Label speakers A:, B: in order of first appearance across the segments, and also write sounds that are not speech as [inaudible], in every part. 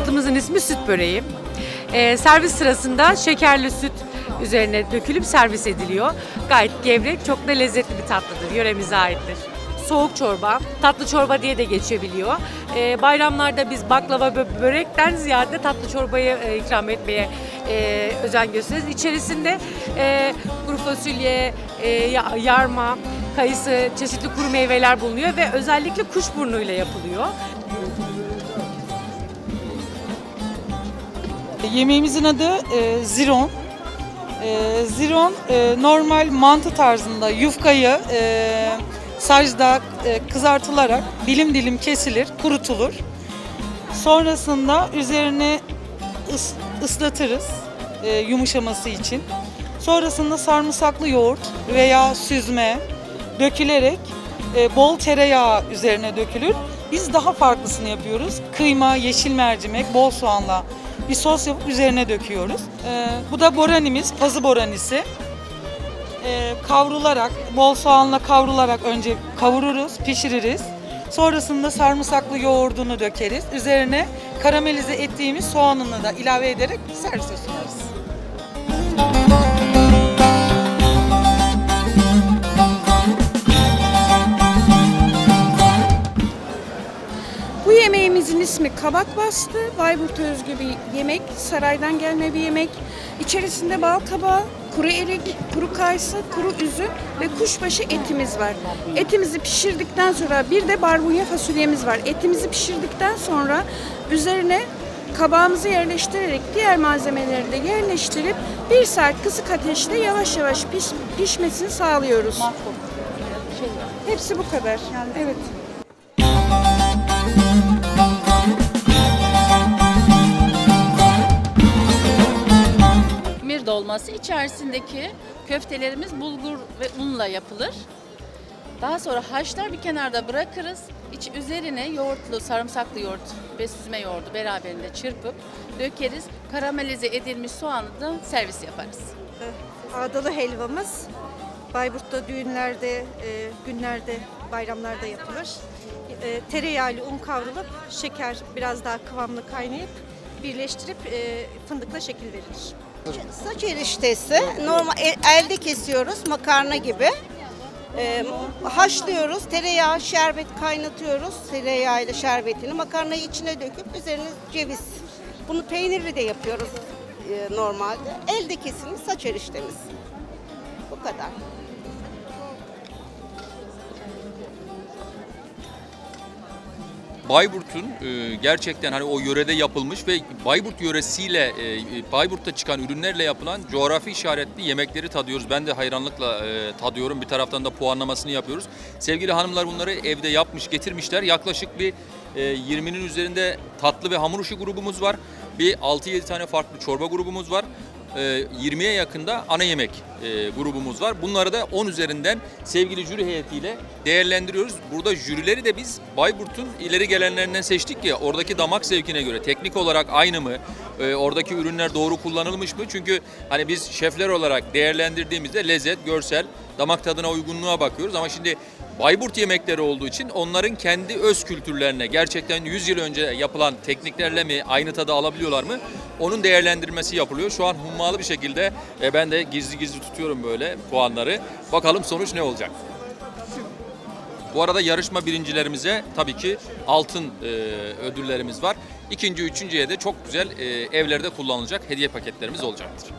A: Bayburt'luk böreği. Ee, servis sırasında şekerli süt üzerine dökülüp servis ediliyor. Gayet gevrek, çok da lezzetli bir tatlıdır. Yöremize aittir. Soğuk çorba, tatlı çorba diye de geçebiliyor. Ee, bayramlarda biz baklava ve börekten ziyade tatlı çorbayı e, ikram etmeye e, özen gösteriyoruz. İçerisinde e, kuru fasulye, e, ya- yarma, kayısı, çeşitli kuru meyveler bulunuyor ve özellikle kuşburnuyla yapılıyor.
B: Yemeğimizin adı e, ziron. E, ziron e, normal mantı tarzında yufkayı e, sacda e, kızartılarak dilim dilim kesilir, kurutulur. Sonrasında üzerine ıs- ıslatırız e, yumuşaması için. Sonrasında sarımsaklı yoğurt veya süzme dökülerek e, bol tereyağı üzerine dökülür. Biz daha farklısını yapıyoruz. Kıyma, yeşil mercimek, bol soğanla bir sos yapıp üzerine döküyoruz. E, bu da boranimiz, pazı boranisi. E, kavrularak, bol soğanla kavrularak önce kavururuz, pişiririz. Sonrasında sarımsaklı yoğurdunu dökeriz. Üzerine karamelize ettiğimiz soğanını da ilave ederek servise sunarız.
C: Yemeğimizin ismi kabak bastı. Bayburt'a özgü bir yemek. Saraydan gelme bir yemek. İçerisinde bal kabağı, kuru erik, kuru kayısı, kuru üzüm ve kuşbaşı etimiz var. Etimizi pişirdikten sonra bir de barbunya fasulyemiz var. Etimizi pişirdikten sonra üzerine kabağımızı yerleştirerek diğer malzemeleri de yerleştirip bir saat kısık ateşte yavaş yavaş piş, pişmesini sağlıyoruz. Hepsi bu kadar. Evet.
D: Dolması içerisindeki köftelerimiz bulgur ve unla yapılır. Daha sonra haşlar bir kenarda bırakırız. İç üzerine yoğurtlu, sarımsaklı yoğurt ve süzme yoğurdu beraberinde çırpıp dökeriz. Karamelize edilmiş soğanı da servis yaparız.
E: Ağdalı helvamız Bayburt'ta düğünlerde, e, günlerde, bayramlarda yapılır. E, tereyağıyla un kavrulup şeker biraz daha kıvamlı kaynayıp birleştirip e, fındıkla şekil verilir.
F: Saç eriştesi normal el- elde kesiyoruz makarna gibi. Ee, haşlıyoruz, tereyağı, şerbet kaynatıyoruz. Tereyağıyla şerbetini makarnayı içine döküp üzerine ceviz. Bunu peynirli de yapıyoruz e, normalde. Elde kesilmiş saç eriştemiz. Bu kadar.
G: Bayburt'un e, gerçekten hani o yörede yapılmış ve Bayburt yöresiyle e, Bayburt'ta çıkan ürünlerle yapılan coğrafi işaretli yemekleri tadıyoruz. Ben de hayranlıkla e, tadıyorum. Bir taraftan da puanlamasını yapıyoruz. Sevgili hanımlar bunları evde yapmış, getirmişler. Yaklaşık bir e, 20'nin üzerinde tatlı ve hamur işi grubumuz var. Bir 6-7 tane farklı çorba grubumuz var. E, 20'ye yakında ana yemek e, grubumuz var. Bunları da 10 üzerinden sevgili jüri heyetiyle değerlendiriyoruz. Burada jürileri de biz Bayburt'un ileri gelenlerinden seçtik ki oradaki damak zevkine göre teknik olarak aynı mı? E, oradaki ürünler doğru kullanılmış mı? Çünkü hani biz şefler olarak değerlendirdiğimizde lezzet, görsel, damak tadına uygunluğa bakıyoruz ama şimdi Bayburt yemekleri olduğu için onların kendi öz kültürlerine gerçekten 100 yıl önce yapılan tekniklerle mi aynı tadı alabiliyorlar mı? Onun değerlendirmesi yapılıyor. Şu an hummalı bir şekilde e, ben de gizli gizli tutuyorum böyle puanları. Bakalım sonuç ne olacak? Bu arada yarışma birincilerimize tabii ki altın e, ödüllerimiz var. İkinci, üçüncüye de çok güzel e, evlerde kullanılacak hediye paketlerimiz olacaktır.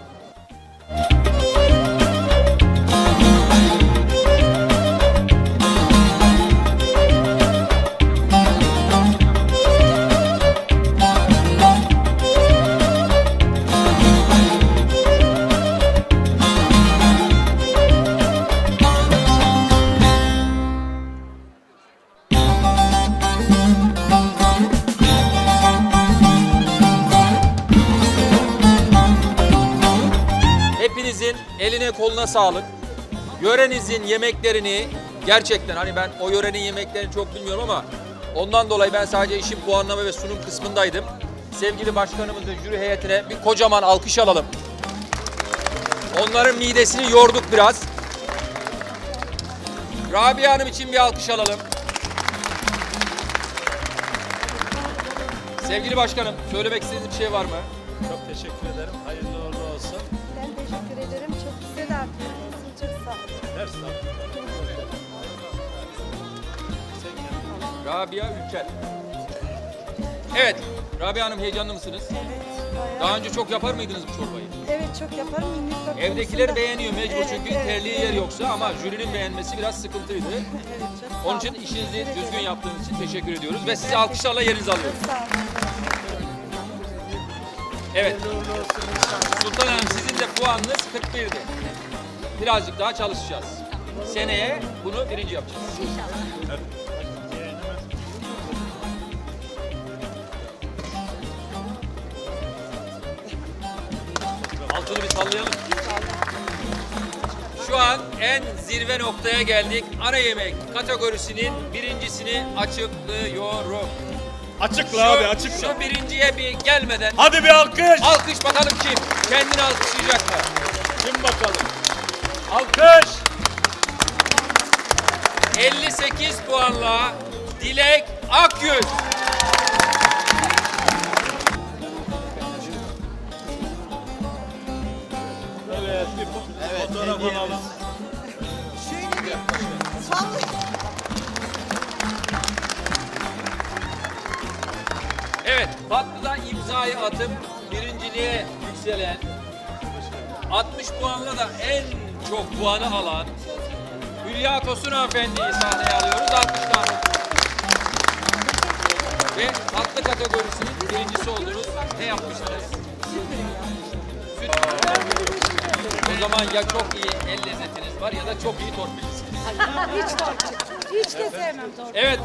G: Eline koluna sağlık. Yörenizin yemeklerini gerçekten hani ben o yörenin yemeklerini çok bilmiyorum ama ondan dolayı ben sadece işin puanlama ve sunum kısmındaydım. Sevgili başkanımızın jüri heyetine bir kocaman alkış alalım. Onların midesini yorduk biraz. Rabia Hanım için bir alkış alalım. Sevgili başkanım, söylemek istediğiniz bir şey var mı?
H: Çok teşekkür ederim. Hayırlı
G: Rabia Ülker. Evet, Rabia Hanım heyecanlı mısınız?
E: Evet.
G: Daha önce çok yapar mıydınız bu çorbayı?
E: Evet çok yaparım. Minik
G: Evdekiler beğeniyor mecbur
E: Evet,
G: çünkü
E: evet,
G: terliği
E: evet.
G: yer yoksa ama jürinin beğenmesi biraz sıkıntıydı. [laughs]
E: Evet çok sağ
G: Onun için
E: olun.
G: işinizi
E: Teşekkür
G: düzgün
E: ederim.
G: yaptığınız için teşekkür ediyoruz ve sizi alkışlarla yerinize alıyoruz.
E: Sağ olun.
G: Evet. Sultan Hanım sizin de puanınız 41'di. Birazcık daha çalışacağız. Seneye bunu birinci yapacağız. Altını bir sallayalım. Şu an en zirve noktaya geldik. Ana yemek kategorisinin birincisini açıklıyorum.
H: Açıkla abi açıkla.
G: Şu birinciye bir gelmeden
H: Hadi bir alkış.
G: alkış bakalım kim? Kendini alkışlayacak mı?
H: Kim bakalım? Alkış.
G: 58 puanla Dilek Akyüz.
H: Evet bir fo- fotoğraf alalım.
G: Evet, imzayı atıp birinciliğe yükselen 60 puanla da en çok puanı alan Hülya Tosun hanımefendiyi sahneye alıyoruz. Alkışlar. Ve tatlı kategorisinin birincisi oldunuz. Ne yapmıştınız? Süt. O zaman ya çok iyi el lezzetiniz var ya da çok iyi torpilisiniz.
E: Hiç de sevmem.
G: Evet.